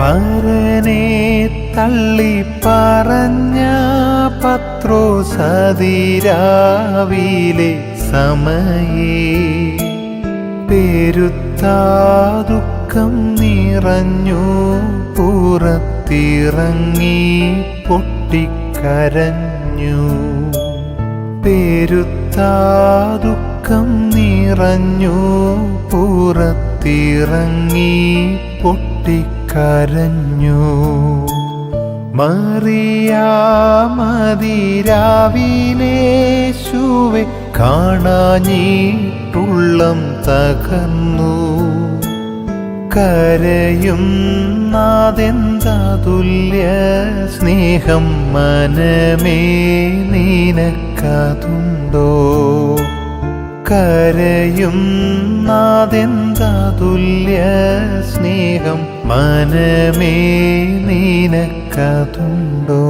പരനെ തള്ളി പറഞ്ഞ പത്രോ സതിരാവിലെ സമയേ. പെരുത്താ ദുഃഖം നിറഞ്ഞു പുറത്തിറങ്ങി പൊട്ടിക്കരഞ്ഞു. പെരുത്താ ദുഃഖം നിറഞ്ഞു പുറത്തിറങ്ങി പൊട്ടിക്കരഞ്ഞു മറിയാമതിരാവിലേശുവെ കാണാഞ്ഞിട്ടുള്ളം തകർന്നു. കരയും നാദെന്തതുല്യ സ്നേഹം മനമേ നിനക്കതുണ്ടോ? കരയും നാദെന്തതുല്യ സ്നേഹം മനമേ നിനക്കതുണ്ടോ?